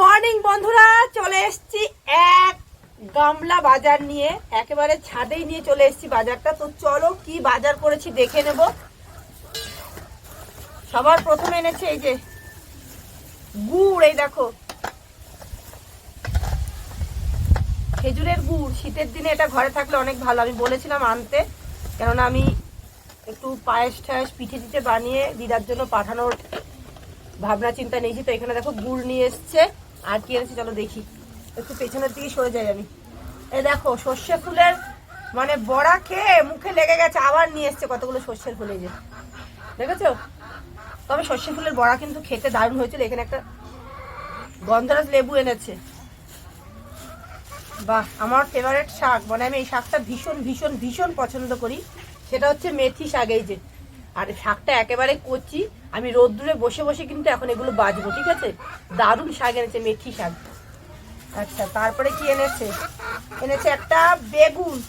Morning বন্ধুরা, চলে এসেছি এক গামলা বাজার নিয়ে। একেবারে ছাদেই নিয়ে চলে এসেছি বাজারটা। তো চলো কি বাজার করেছি দেখে নেব। সবার প্রথমে এনেছে এই যে গুড়, এই দেখো। খেজুরের গুড়, শীতের দিনে এটা ঘরে থাকলে অনেক ভালো। আমি বলেছিলাম আনতে, কেননা আমি একটু পায়েস টায়েস পিঠে টিঠে বানিয়ে দিদার জন্য পাঠানোর ভাবনা, চিন্তা নিয়েছি তো এখানে দেখো গুড় নিয়ে এসছে। আর কি এনেছি চলো দেখি। একটু পেছনের দিকে সরে যাই আমি। এই দেখো, সর্ষে ফুলের মানে বড়া খেয়ে মুখে লেগে গেছে, আবার নিয়ে এসছে কতগুলো সর্ষের ফুল যে। দেখেছ? তবে সর্ষে ফুলের বড়া কিন্তু খেতে দারুণ হয়েছিল, এখানে একটা গন্ধরাজ লেবু এনেছে। বাহ, আমার ফেভারিট শাক। মানে আমি এই শাকটা ভীষণ ভীষণ ভীষণ পছন্দ করি। সেটা হচ্ছে মেথি শাক, এই যে। আর শাকটা একেবারে কচি। আমি রোদ্দুরে বসে বসে কিন্তু এখন এগুলো বাজবো, ঠিক আছে? দারুণ শাক এনেছে, মেথি শাক। আচ্ছা তারপরে কি এনেছে? এনেছে একটা বেগুন।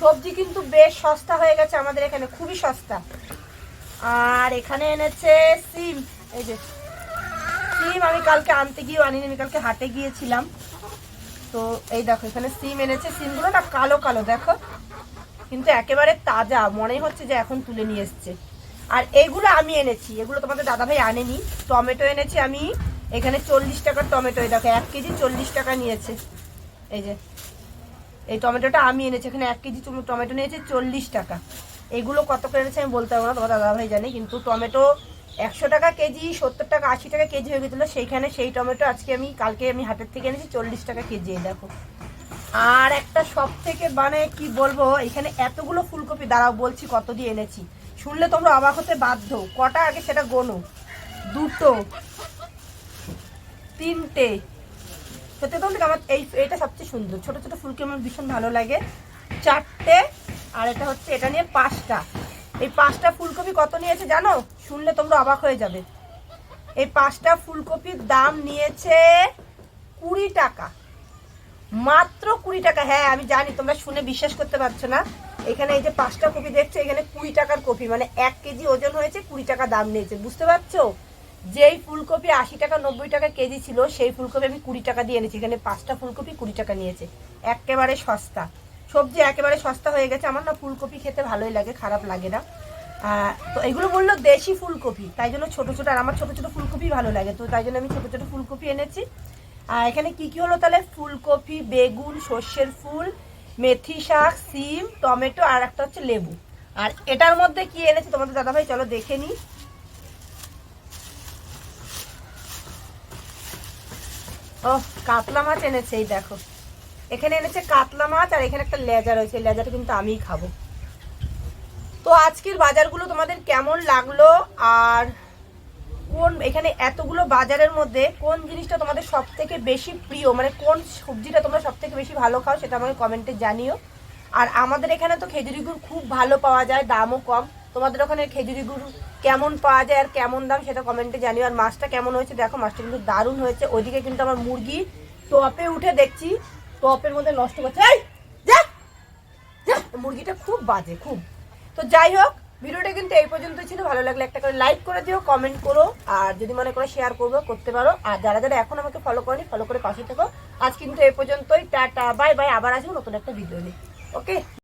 সবজি কিন্তু বেশ সস্তা হয়ে গেছে আমাদের এখানে, খুবই সস্তা। আর এখানে এনেছে সিম। এই যে, সিম আমি কালকে আনতে গিয়েও আনিনি, আমি কালকে হাটে গিয়েছিলাম। তো এই দেখো, এখানে সিম এনেছে। সিমগুলো না কালো কালো, দেখো? কিন্তু একেবারে তাজা, মনে হচ্ছে যে এখন তুলে নিয়ে এসছে। আর এইগুলো আমি এনেছি। এগুলো তোমাদের দাদাভাই আনেনি। টমেটো এনেছি আমি। এখানে চল্লিশ টাকার টমেটো, এই দেখো, এক কেজি চল্লিশ টাকা নিয়েছে। এই যে, এই টমেটোটা আমি এনেছি। এখানে এক কেজি টম- টমেটো নিয়েছে, চল্লিশ টাকা। এগুলো কত করে এনেছে আমি বলতে পারব না তোমার দাদাভাই জানে, কিন্তু টমেটো একশো টাকা কেজি, সত্তর টাকা, আশি টাকা কেজি হয়ে গেছিল। সেইখানে সেই টমেটো আজকে আমি, কালকে আমি হাটের থেকে এনেছি, চল্লিশ টাকা কেজি দেখো। আর একটা সব থেকে মানে কি বলব, এখানে এতগুলো ফুলকপি, দাঁড়াও বলছি কত দিয়ে এনেছি। শুনলে তোমরা অবাক হতে বাধ্য, কটা আগে সেটা গোনো। দুটো, তিনটে। সত্যি তোমাদের আমার এই এটা সবচেয়ে সুন্দর। ছোট ছোট ফুলকে আমার ভীষণ ভালো লাগে। চারটে, আর এটা হচ্ছে, এটা নিয়ে পাঁচটা। এই পাঁচটা ফুলকপি কত নিয়েছে জানো? শুনলে তোমরা অবাক হয়ে যাবে। এই পাঁচটা ফুলকপির দাম নিয়েছে কুড়ি টাকা। মাত্র কুড়ি টাকা। হ্যাঁ আমি জানি, তোমরা শুনে বিশ্বাস করতে পারছ না। এখানে এই যে পাঁচটা কপি দেখছ, এখানে কুড়ি টাকার কপি মানে এক কেজি ওজন হয়েছে, কুড়ি টাকা দাম নিয়েছে। বুঝতে পারছ? যেই ফুলকপি আশি টাকা, নব্বই টাকা কেজি ছিল, সেই ফুলকপি আমি কুড়ি টাকা দিয়ে এনেছি। এখানে পাঁচটা ফুলকপি কুড়ি টাকা নিয়েছে। একেবারে সস্তা। সবজি একেবারে সস্তা হয়ে গেছে। আমার না ফুলকপি খেতে ভালোই লাগে, খারাপ লাগে না। তো এগুলো বলল দেশি ফুলকপি, তাই জন্য ছোটো ছোটো, আর আমার ছোটো ছোটো ফুলকপি ভালো লাগে। তো তাই জন্য আমি ছোটো ছোটো ফুলকপি এনেছি। আর এখানে কি কি হলো তাহলে? ফুলকপি, বেগুন, সর্ষের ফুল, মেথি শাক, সিম, টমেটো আর একটা হচ্ছে লেবু। আর এটার মধ্যে কি এনেছে তোমাদের দাদাভাই? চলো দেখে নি। ও কাতলা মাছ এনেছে, এই দেখো। এখানে এনেছে কাতলা মাছ আর এখানে একটা লেজা রয়েছে। লেজাটা কিন্তু আমিই খাব। তো আজকের বাজারগুলো তোমাদের কেমন লাগল? আর কোন, এখানে এতগুলো বাজারের মধ্যে কোন জিনিসটা তোমাদের সব থেকে বেশি প্রিয়? মানে কোন সবজিটা তোমরা সব থেকে বেশি ভালো খাও সেটা আমাকে কমেন্টে জানিও। আর আমাদের এখানে তো খেজুরি গুড় খুব ভালো পাওয়া যায়, দামও কম। তোমাদের ওখানে খেজুরি গুড় কেমন পাওয়া যায় আর কেমন দাম সেটা কমেন্টে জানিও। আর মাছটা কেমন হয়েছে দেখো, মাছটা কিন্তু দারুণ হয়েছে। ওইদিকে কিন্তু আমার মুরগি টপে উঠে দেখছি, টপের মধ্যে নষ্ট করছে! মুরগিটা খুব বাজে, খুব। তো যাই হোক ভিডিওটা কিন্তু এই পর্যন্ত ছিল। ভালো লাগলে একটা করে লাইক করে দিও কমেন্ট করো, আর যদি মনে করো শেয়ার করব, করতে পারো। আর যারা যারা এখন আমাকে ফলো করেনি ফলো করে পাশে থেকো। আজ কিন্তু এই পর্যন্তই, টাটা বাই বাই আবার আসব নতুন একটা ভিডিও নিয়ে। ওকে